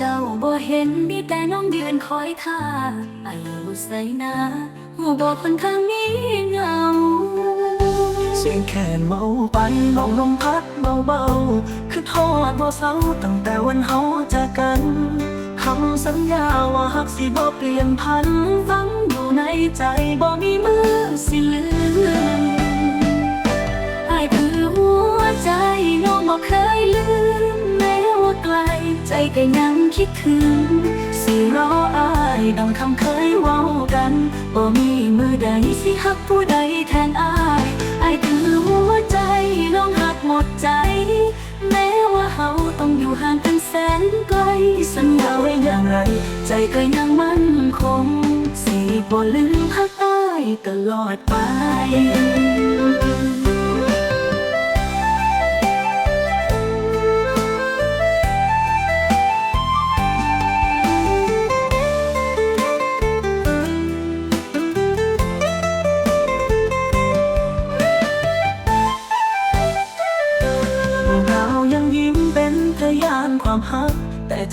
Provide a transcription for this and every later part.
เจ้าบ่เห็นมีแต่น้องยืนคอยท่าไอ้บุใส่นาหัวบอกคนข้างนี้เงา เสียงแขนเมาไปมองลมพัดเบาๆคือทอดบ่เศร้าตั้งแต่วันเฮาจากกันคำสัญญาว่าหักสิบ่เปลี่ยนพันฝังอยู่ในใจบ่มีมือสิลืมไอ้คือหัวใจน้องบอกเคยลืม ใจก็ยังคิดถึง สิรออายดังคำเคยเว้ากันบ่มีมือใดสิหักผู้ใดแทนอายไอ้คือหัวใจน้องหักหมดใจ แม้ว่าเฮาต้องอยู่ห่างกันแสนไกลสัญญาไว้อย่างไร ใจก็ยังมั่นคง สิบ่ลืมหักอายตลอดไป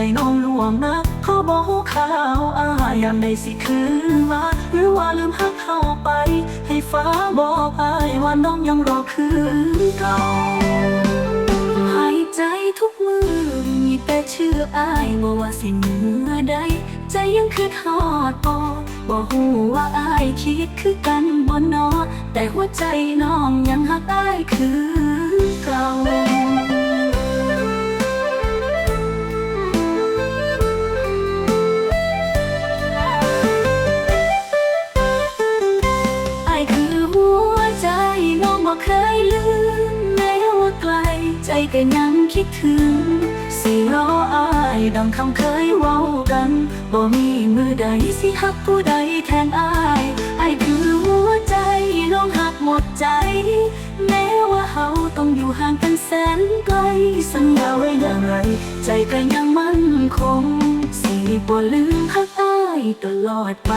ใจน้องลวงนะเขาบอกข่าวอายยามใดสิคืนมา หรือว่าลืมฮักเข้าไป ให้ฟ้าบอกอายว่าน้องยังรอคืนเก่าหายใจทุกมือมีแต่ชื่ออายบ่ว่าสิเมื่อใดใจยังคือทอดปอบ่ฮู้ว่าอายคิดคือกันบ่นอแต่หัวใจน้องยังหักอายคือเก่า เคยลืมแม้ว่าไกล ใจก็ยังคิดถึง สิรออายดังคำเคยเว้ากันบ่มีมือใดสิหักผู้ใดแทนอายไอายคือหัวใจน้องหักหมดใจ แม้ว่าเฮาต้องอยู่ห่างกันแสนไกล สัญญาไว้อย่างไร ใจก็ยังมั่นคง สิบ่ลืมหักอายตลอดไป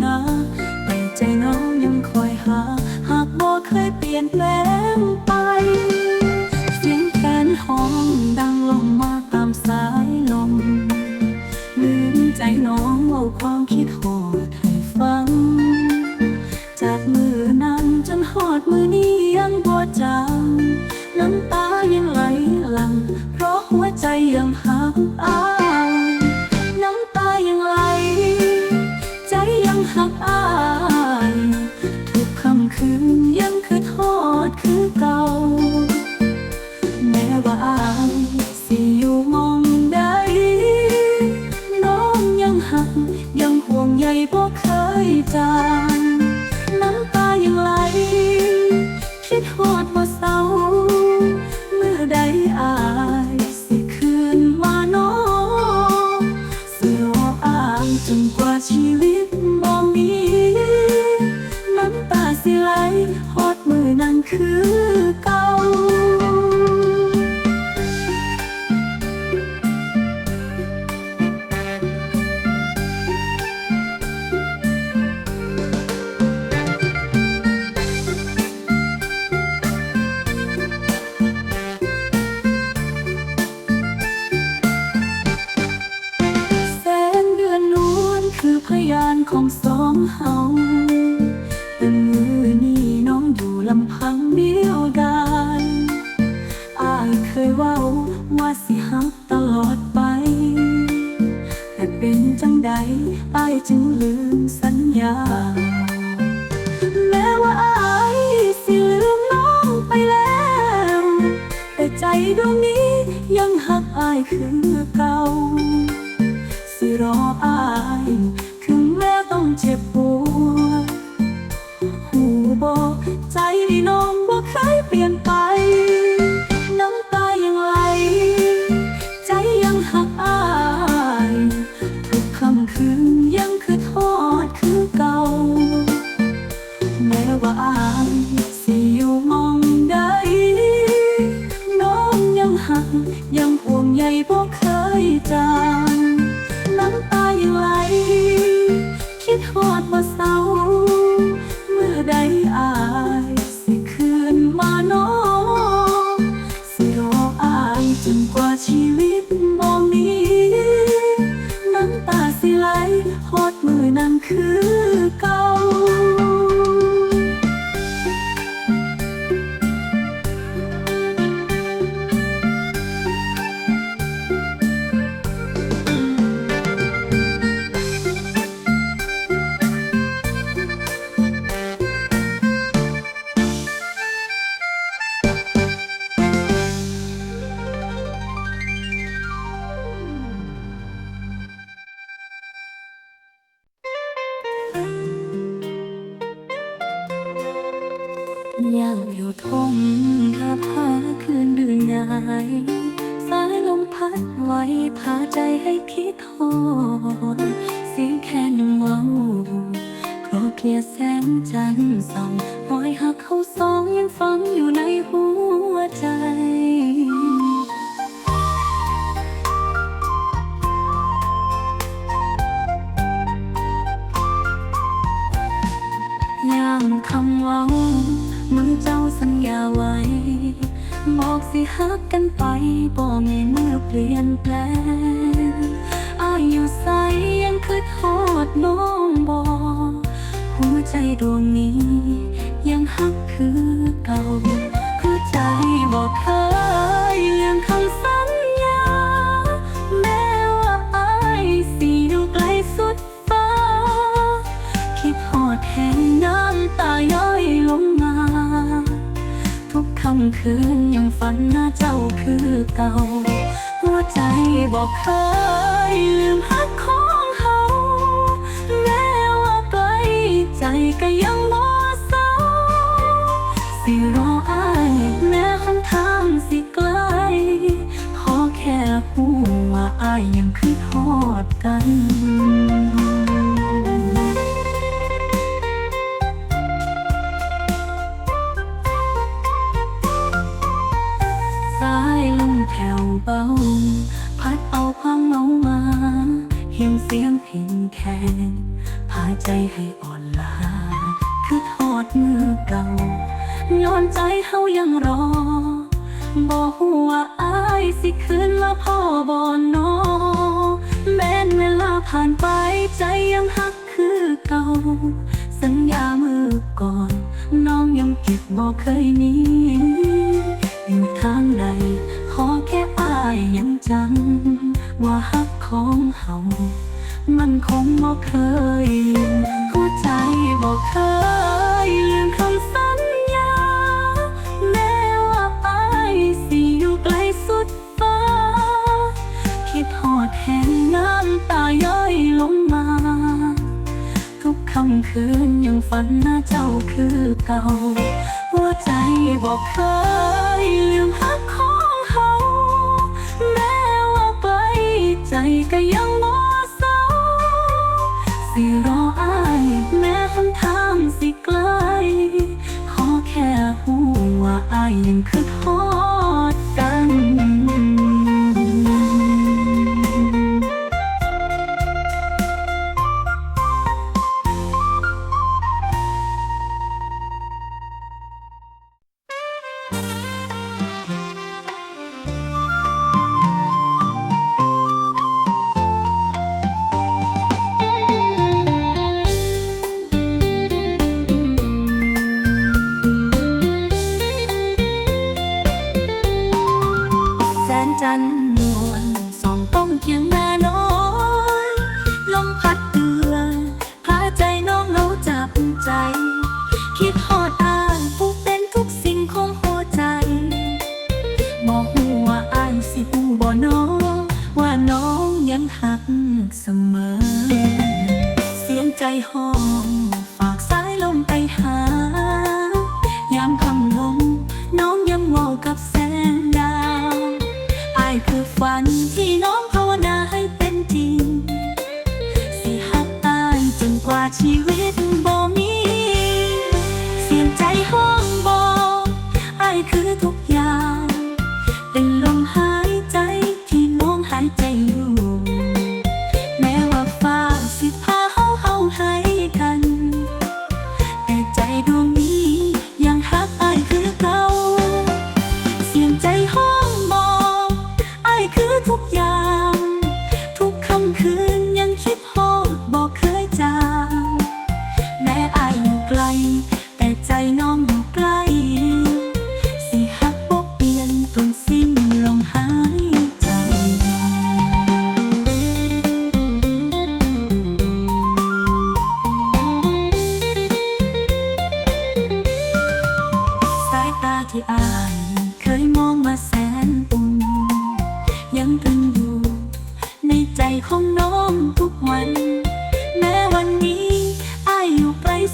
ในาแต่ใจน้องยังคอยหา หากบ่เคยเปลี่ยนแปลง คือเก่า มื่ ยากอยู่ทงถ้าพาคืนดื้อง่ายสายลมพัดไว้พาใจให้คิดทอดเสียงแค่นึ่งเว้าโปรเคลียแสงจันทร์ส่องรอยหักเขาสองยังฝังอยู่ในหัวใจ สิฮักกันไปบ่มีเมื่อเปลี่ยนแปลงอายอยู่ใสยังคืดฮอดน้องบอกหัวใจดวงนี้ ยังฮักคือเก่า คือใจบอกเคยเลี่ยงคำสัำคืนยังฝันหน้าเจ้าคือเก่า หัวใจบอกเคยลืมหา บอกว่าอายสิคืนมาพ่อบอนนอแม้นเวลาผ่านไปใจยังหักคือเก่า สัญญามือก่อน น้องยังเก็บบอกเคยหนี้อยู่ทางใดขอแค่อายยังจำว่าฮักของเฮามันคงบอกเคยำคืนยังฝันหน้าเจ้าคือเก่าหัวใจบอกเคยลืมหักของเขา แม้ว่าไปใจก็ยังบ่เศร้าสิรออายแม้คำทางสิไกล ขอแค่หูว่าอายยังคื 在จ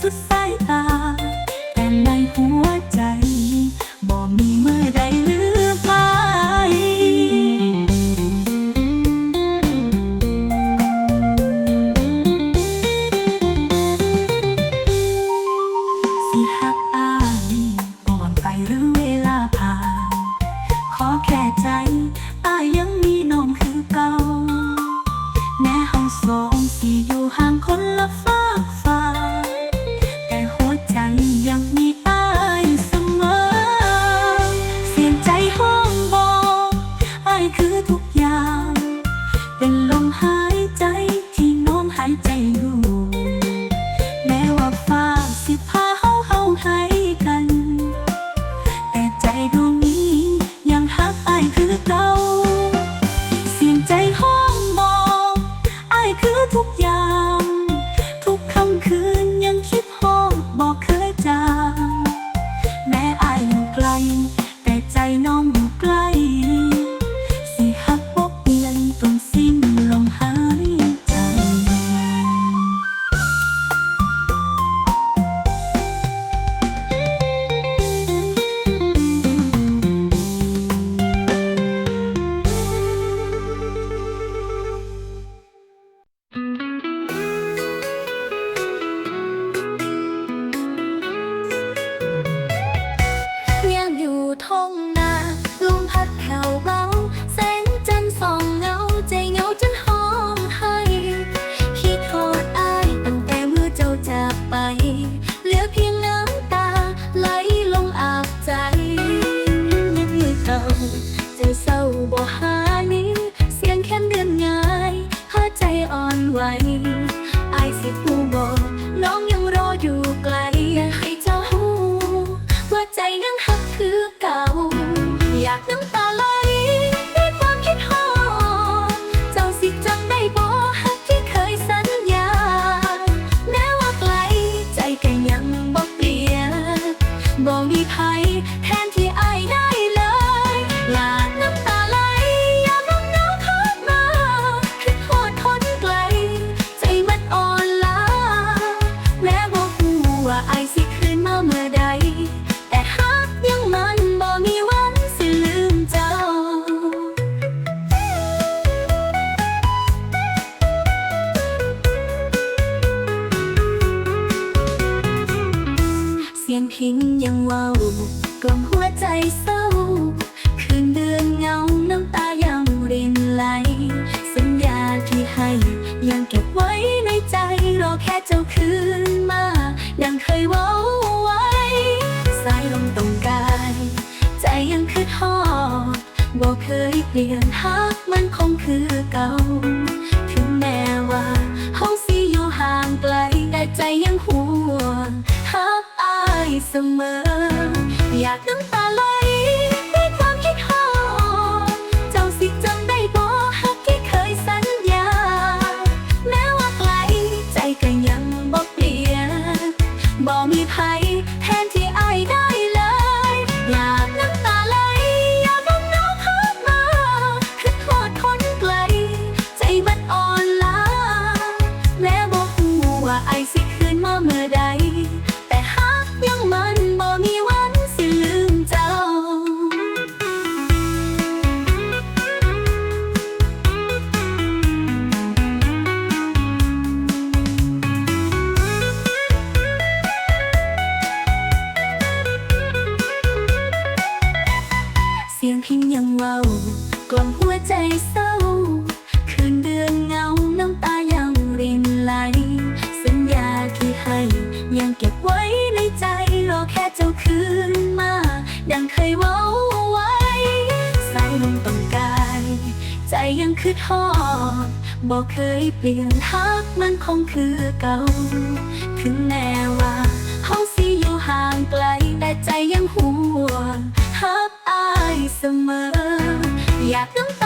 สุดสายตา ลือทุกอย่าง เป็นลมหาย เสมอ อยากน้ำตา เคยเปลี่ยนฮักมันคงคือเก่า ถึงแม้ว่าเขาสิอยู่ห่างไกล แต่ใจยังห่วงฮักอายเสมอ อยากน้ำตา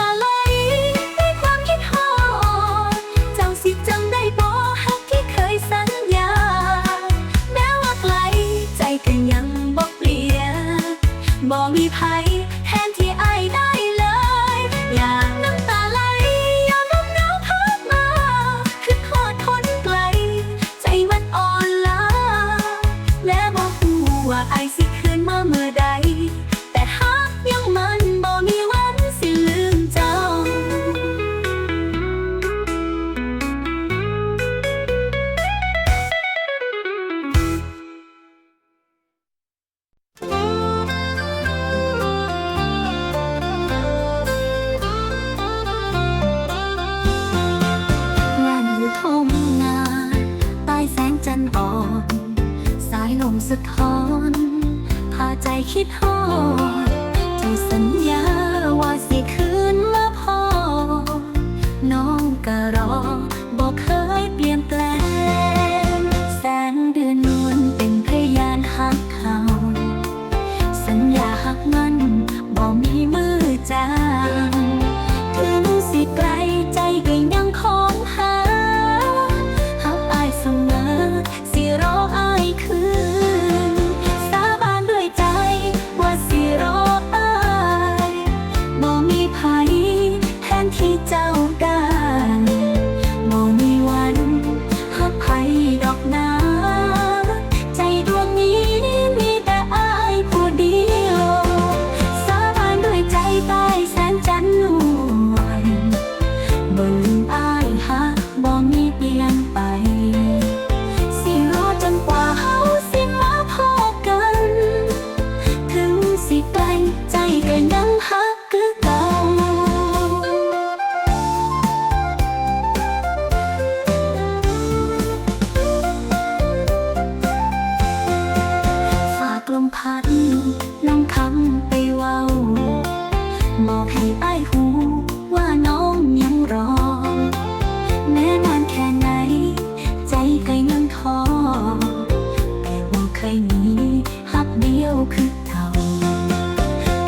บ่เคยมีฮักเดียวคือเท่า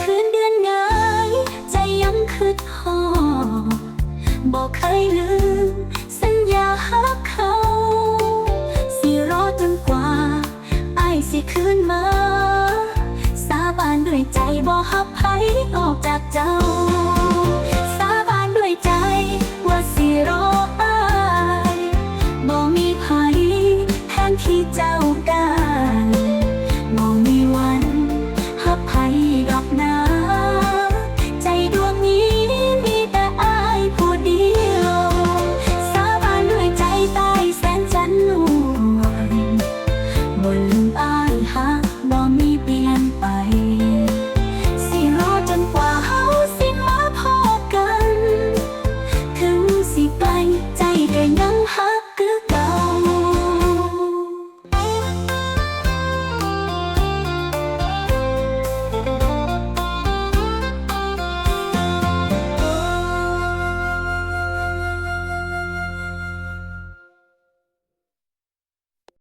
คืนเดือนไงยใจยังคืดหอบอกเคยลืม สัญญาฮักเขา สิรอจนกว่าไอ้สิคืนมา สาบานด้วยใจบอกฮับไผออกจากเจ้า